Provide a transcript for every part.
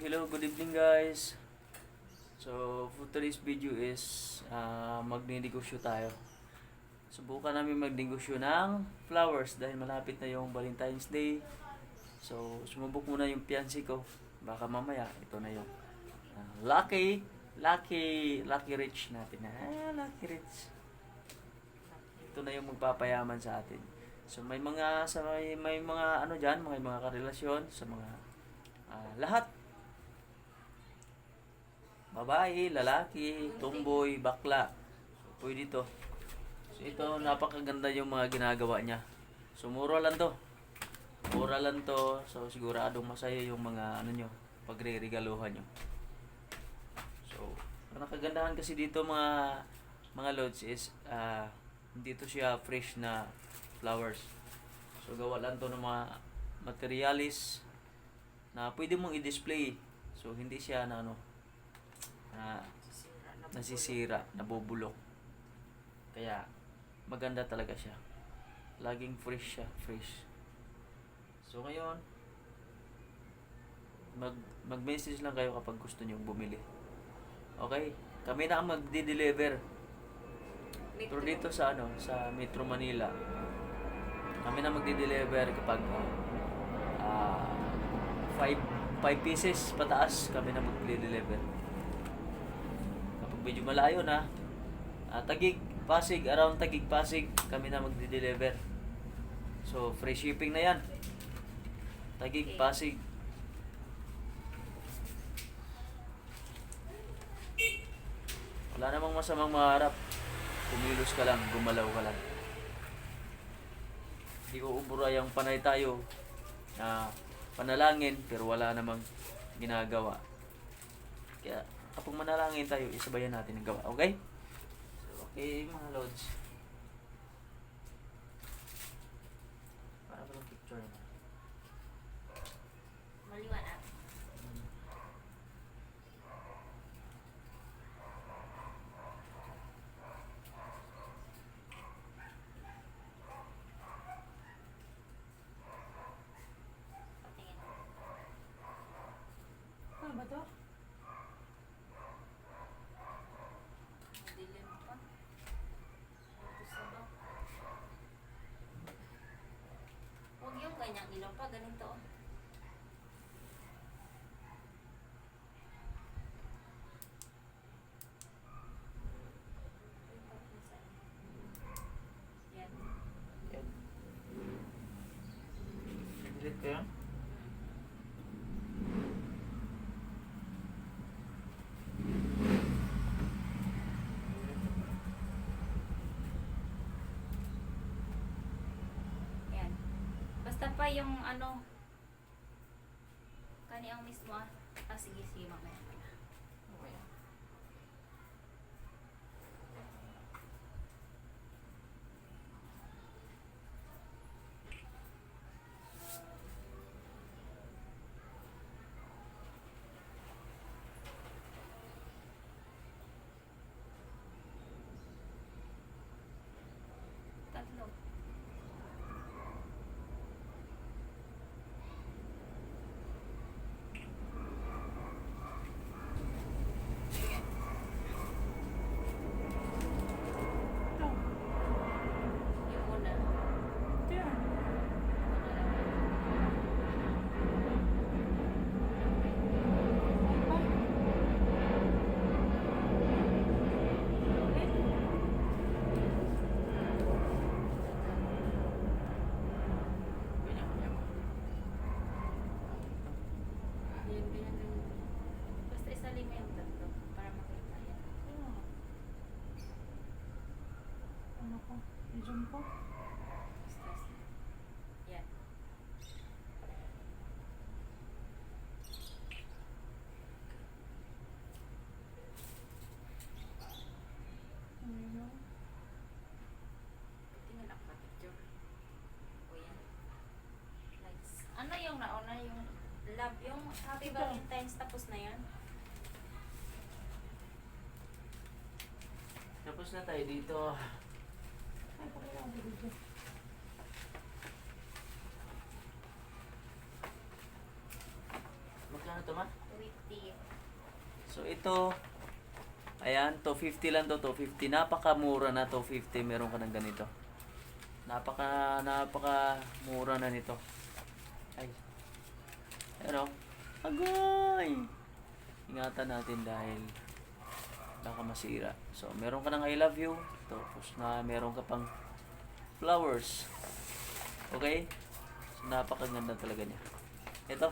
hello, good evening guys. So, for today's video is uh, magninegosyo tayo. Subukan namin magnegosyo ng flowers dahil malapit na yung Valentine's Day. So, sumubok muna yung fiancé ko. Baka mamaya, ito na yung uh, lucky, lucky, lucky rich natin. Ah, lucky rich. Ito na yung magpapayaman sa atin. So, may mga, sa may, may mga ano dyan, may mga karelasyon sa mga ah, lahat babae, lalaki, tomboy, bakla. So, pwede to. So, ito, napakaganda yung mga ginagawa niya. So, mura lang to. Mura lang to. So, siguradong masaya yung mga, ano nyo, pagre-regaluhan nyo. So, ang nakagandahan kasi dito mga, mga loads is, ah, hindi to siya fresh na flowers. So, gawa lang to ng mga materialis na pwede mong i-display. So, hindi siya na ano, na nasisira, nabubulok. Kaya, maganda talaga siya. Laging fresh siya, fresh. So, ngayon, mag, mag-message lang kayo kapag gusto nyo bumili. Okay? Kami na ang magdi-deliver. Pero dito sa ano, sa Metro Manila, kami na magdi-deliver kapag ah 5 5 pieces pataas kami na magdi-deliver. Medyo malayo na, ah, Tagig, Pasig, around Tagig, Pasig, kami na magdi-deliver. So, free shipping na yan. Tagig, Okay. Pasig. Wala namang masamang maharap. Kumilos ka lang, gumalaw ka lang. Hindi ko ubura yung panay tayo na panalangin pero wala namang ginagawa. Kaya kapag manalangin tayo, isabayan natin ang gawa. Okay? So, okay mga lods. Para ba picture na? Maliwanag. Patingin. Ano ba to? Madilim pa. Ito sa bak. Ganyang ilaw pa, ganito. oh. Yan. Yan. Delete ko. Yan. Basta pa yung ano, kani ang mismo ah. Ah, sige, sige. Mamaya. Tatlo. Ito. Yung una. Ito yan. Ganyan, ganyan mo. Yan, ganyan, ganyan. Basta isalin mo yung tatlo para makita yan. Ah. Ano ko? Ko? Yan. Ayun. Tingnan ako pa picture. O yan. Lights. Ano yung nauna yung love yung Happy Ito. Valentine's tapos na yan? Tapos na tayo dito. Ay, pakilala ko dito. Magkano to ma? Wait ito, ayan, 250 lang to, 250. Napakamura na 250. Meron ka ng ganito. Napaka, napaka mura na nito. Ay. Pero, agoy! Ingatan natin dahil baka masira. So, meron ka ng I love you. Tapos na meron ka pang flowers. Okay? So, napakaganda talaga niya. Ito.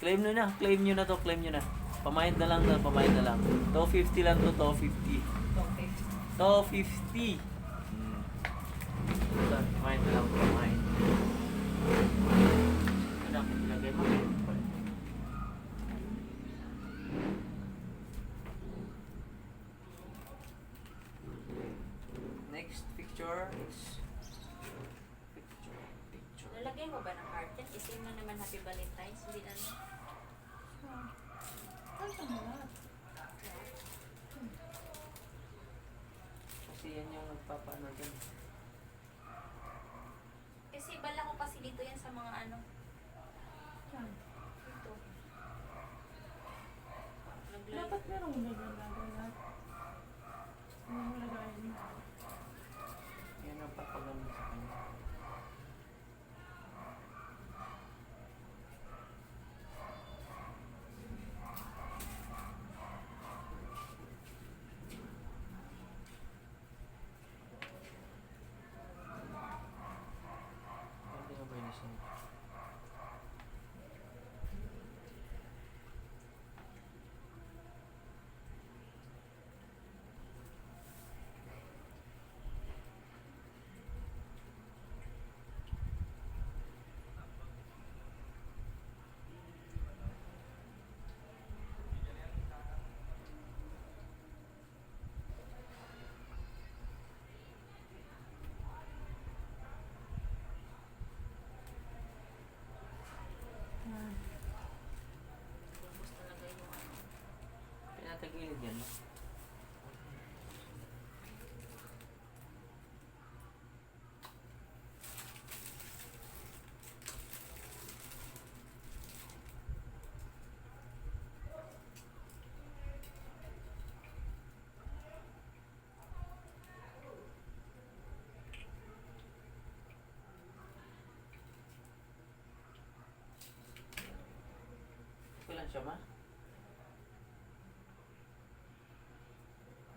Claim nyo na. Claim nyo na to. Claim nyo na. Pamind na lang na. Pamind na lang. To 50 lang to. To 50. Okay. To 50. Hmm. Ito. Pamind na lang. Pamind. Ano ang ilagay mo? Next picture is picture, picture. Lalagay mo ba ng heart yan? Isin mo naman Happy Valentine's. Hindi na no? Ay, sa lahat. Kasi yan yung nagpapaano dyan. Kasi bala ko kasi dito yan sa mga ano. Yan. Dito. Naglagay. Dapat merong naglalagay lahat. Ano mo lagayin mo? Yan ang papaganda sa kanya. Pwede ka ba yun isa? Yan. Ubus talaga yung ano. Pinatagilid yan, no? Okay lang siya, ma?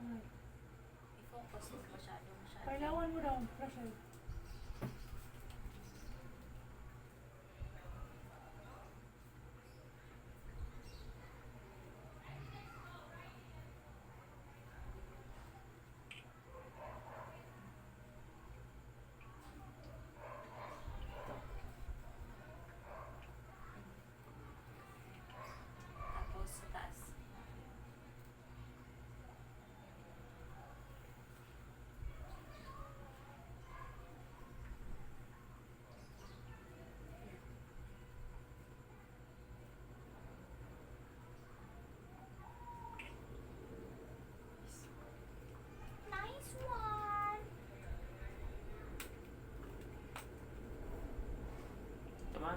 Ay. I-focus mo masyado masyado. Kailangan mo daw, pressure. Tapos sa taas. Nice one! Ito, ma?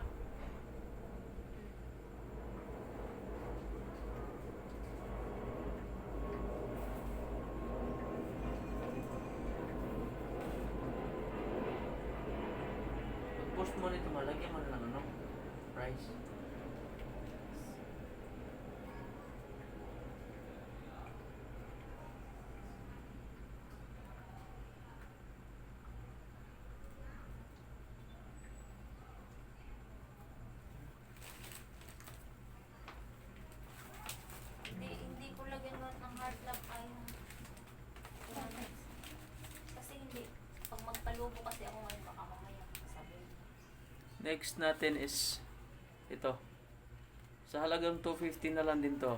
Pag-post mo nito, malagyan mo na ng ano? Price. Hindi, hindi ko lagyan nun ng heart lock ay kasi hindi pag magpalubo kasi ako ngayon baka mamaya sabi Next natin is ito. Sa halagang 250 na lang din to.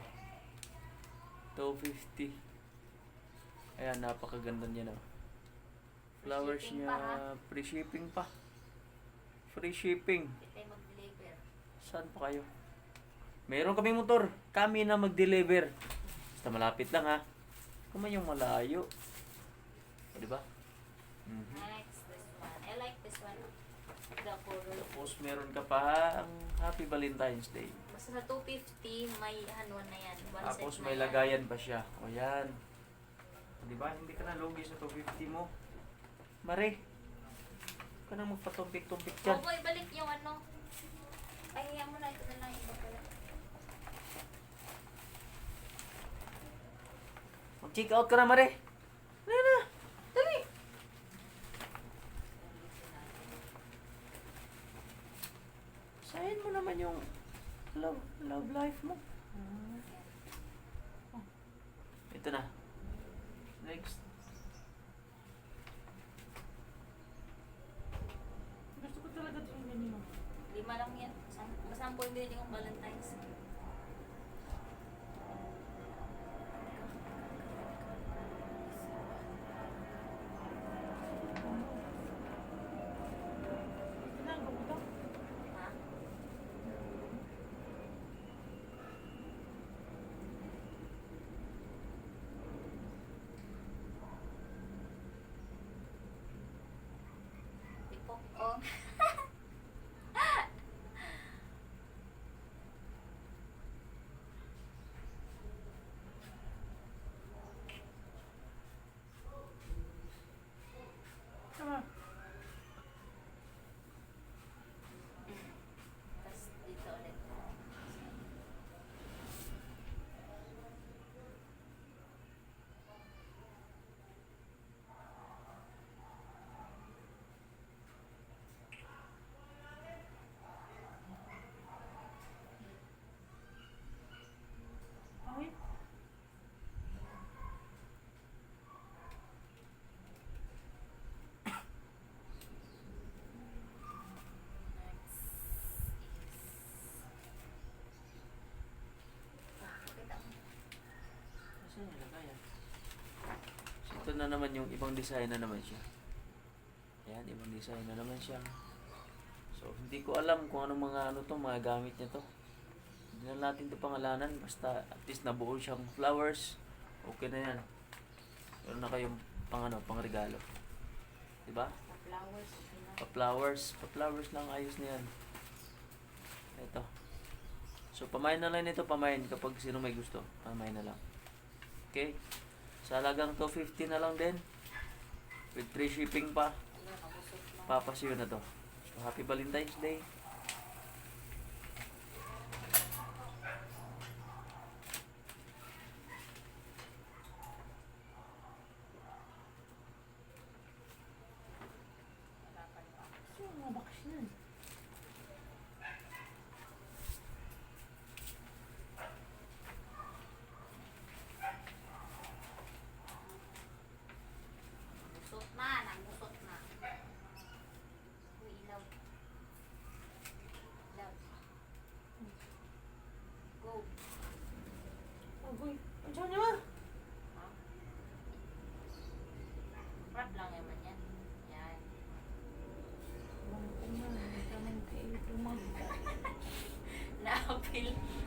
250. Ayan, napakaganda niya na. Flowers shipping niya, pa, free shipping pa. Free shipping. Saan pa kayo? Meron kami motor. Kami na mag-deliver. Basta malapit lang ha. Kung man yung malayo. O, di ba? Mhm. next this one I like this one The color. Tapos meron ka pa ang Happy Valentine's Day. Basta sa 250, may hanwan na yan. One Tapos set may yan. lagayan pa siya. O yan. Di ba? Hindi ka na lugi sa 250 mo. Mare. Huwag ka na magpatumpik-tumpik dyan. Opo, ibalik yung ano. Ay, hayaan mo na. Ito na lang. Iba pala. Mag-check out ka na, Mare. Dali na. Dali. Sayin mo naman yung love, life mo. Oh. Ito na. Next. Gusto ko talaga ito yung ganyan. Lima lang yan. Sam- Masampo yung binili kong Valentine's. 哦。Na naman yung ibang design na naman siya. Ayan, ibang design na naman siya. So, hindi ko alam kung anong mga ano to, mga gamit niya to. Hindi na natin ito pangalanan. Basta at least nabuo siyang flowers. Okay na yan. Meron na kayong pang ano, pang regalo. Diba? Sa flowers. yun lang. Pa-flowers. Pa-flowers lang ayos na yan. Ito. So, pamain na lang ito, pamain kapag sino may gusto. Pamain na lang. Okay? Sa halagang 250 na lang din. With free shipping pa. Papasiyo na to. So, happy Valentine's Day. Wala pa rin ako. Gusto mo mga box yan. Busot na, nagusot na. Uy, ilaw. Ilaw. Go. Agoy. Ang tiyan niya ba? Ha? Wrap lang naman yan. Yan. Bang ko na. Hindi ka nang kayo tumagda. Na-appeal. Oh.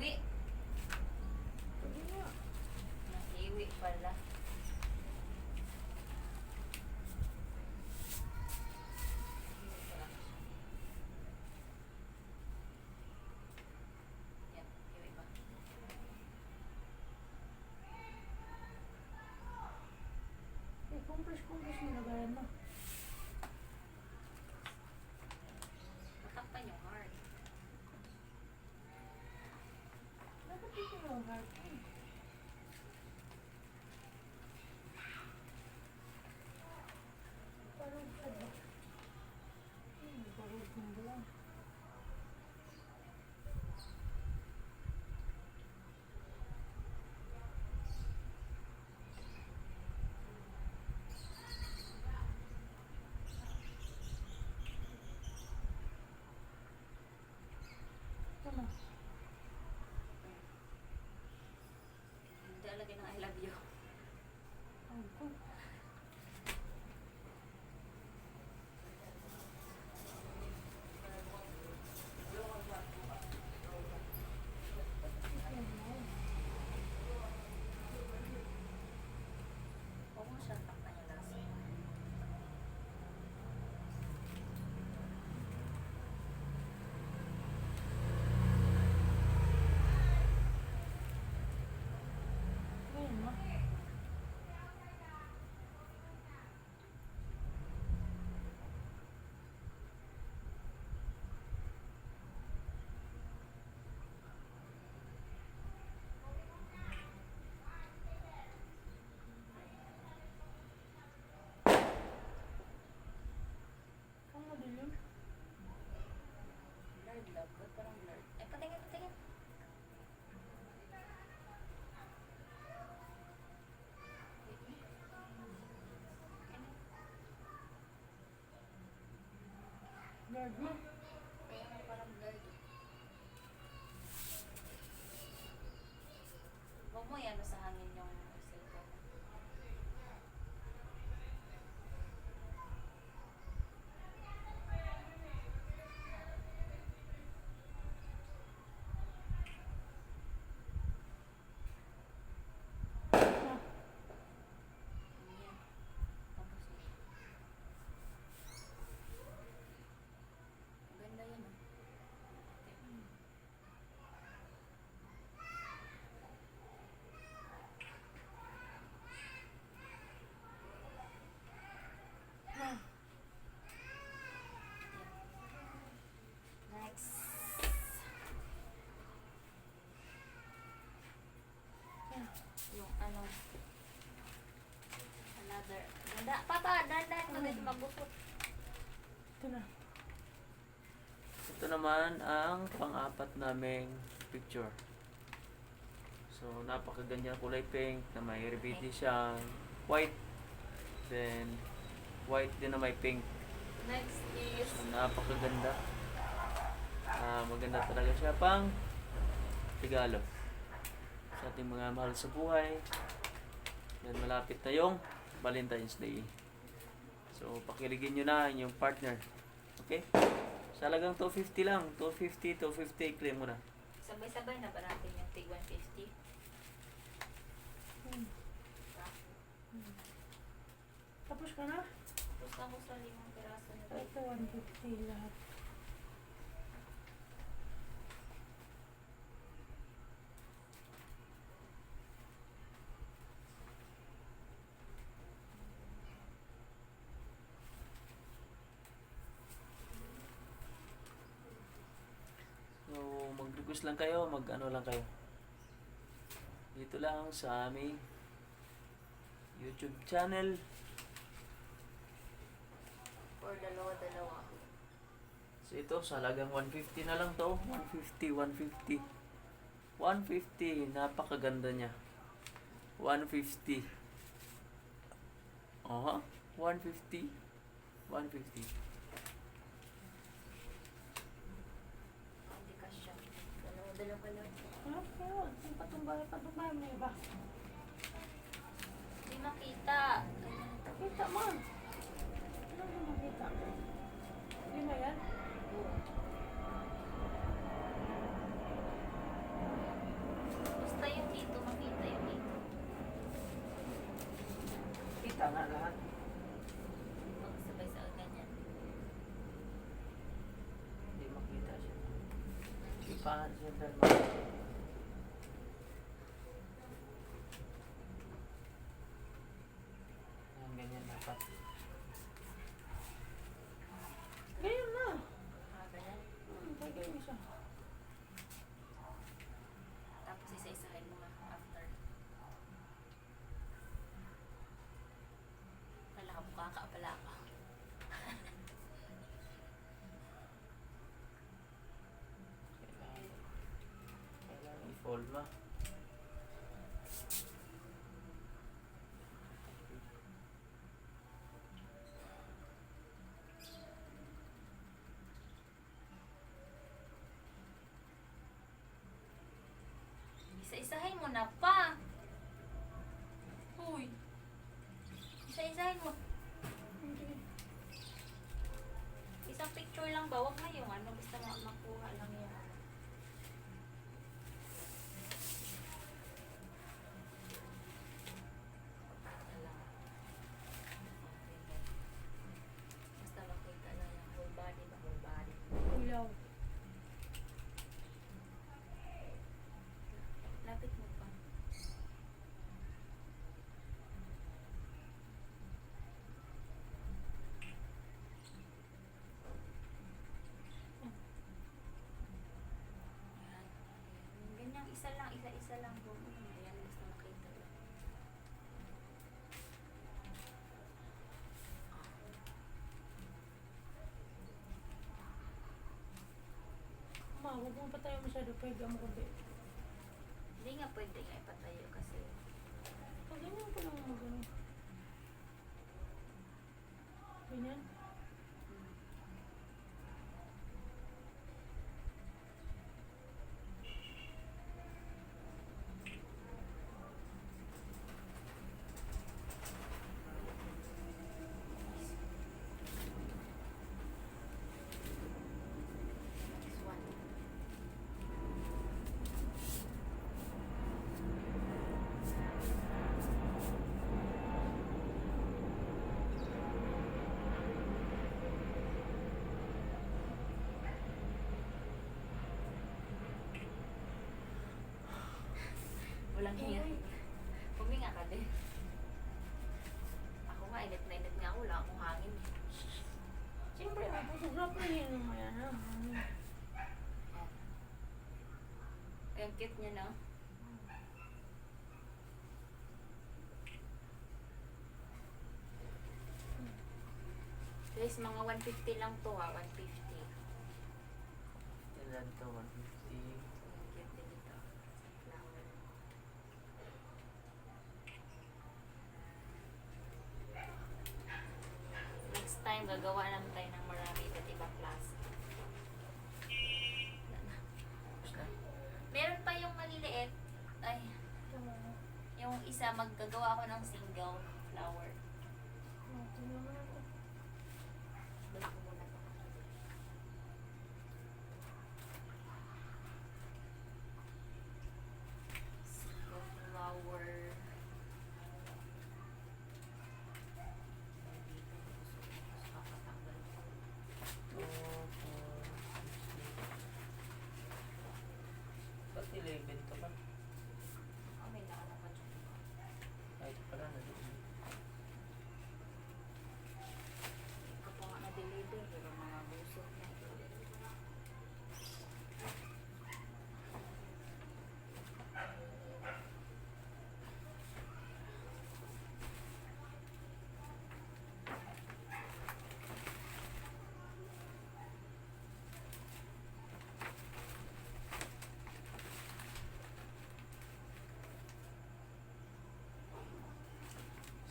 Ba't hiwi? Pwede nga. Nahiwi pala. Hiwi pala siya. Yan, hiwi ba? Eh, compress-compress mo lagayan mo. Matakpan yung heart. Dapat Lord. Yung ano. Another. Ganda. Papa, dahan-dahan ka dito magusot. Ito na. Ito naman ang pang-apat naming picture. So, napakaganda kulay pink na may rebiti siyang white. Then, white din na may pink. Next is So, napakaganda. Ah, maganda talaga siya pang regalo sa ating mga mahal sa buhay. Then, malapit na yung Valentine's Day. So, pakiligin nyo na yung partner. Okay? Sa halagang 250 lang. 250, 250, claim mo na. sabay-sabay na ba natin yung tig 150? Hmm. Tapos ka na? Tapos ako sa limang piraso na Ito, 150 lahat. So, mag-request lang kayo, mag-ano lang kayo. Dito lang sa aming YouTube channel. Or dalawa-dalawa. So, ito, sa halagang 150 na lang to. 150, 150. 150, napakaganda niya. 150. Aha, 150. 150. Hindi ka siya. Dalawa-dalawa lang. Ah, kaya, ang patumbay, patumbay mo iba. Hindi makita. Kita mo. Ano mo makita? Mo yan? Basta yung dito, makita yung dito. Kita nga lahat. Magsabay sa ganyan. Hindi makita siya. Ipahan siya dalawa. Ayan, olma. Patayo masyado. Pwede mo kunti. Hindi nga pwede nga ipatayo kasi Pag ganyan ko lang mo ganun. Ganyan. mm, next one. Walang hiya. Huminga ka din. Ako nga, init na init nga ako. Wala akong hangin. Siyempre, may pusog na pa yun. Ayan na. Ay, ang cute niya, no? Guys, mga 150 lang to ha, 150. Ilan to? 150. Ang cute din ito. Flower. Next time, gagawa naman tayo ng marami iba't ibang klase. Meron pa yung maliliit. Ay, yung isa, maggagawa ako ng single flower. Balik ko muna to. Single flower. Kakatanggal ko. 2, 4, 6, Ba't 11 to ba? Ah, may naano pa dyan. Ay, ito pala na doon. Ako nga na-deliver, pero mga busog na.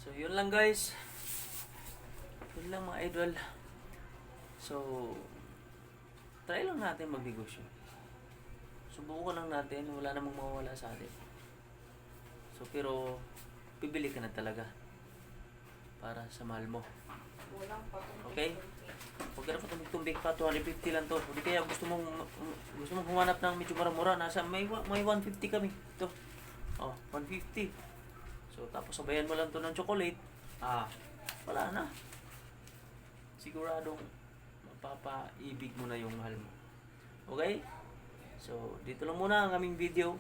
So, yun lang guys. Yun lang mga idol. So, try lang natin magnegosyo. Subukan lang natin. Wala namang mawawala sa atin. So, pero, pibili ka na talaga. Para sa mahal mo. Okay. Huwag ka na patumbik pa, 250 lang to. Hindi kaya gusto mong gusto mong humanap ng medyo mura-mura, nasa may may 150 kami. Ito. Oh, 150. So tapos sabayan mo lang to ng chocolate. Ah, wala na. Siguradong mapapaibig mo na yung mahal mo. Okay? So, dito lang muna ang aming video.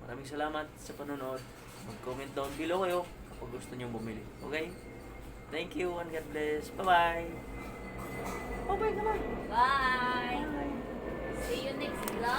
Maraming salamat sa panonood. Mag-comment down below kayo kapag gusto niyo bumili. Okay? Thank you and God bless. Bye-bye. Bye-bye naman. Bye! See you next vlog!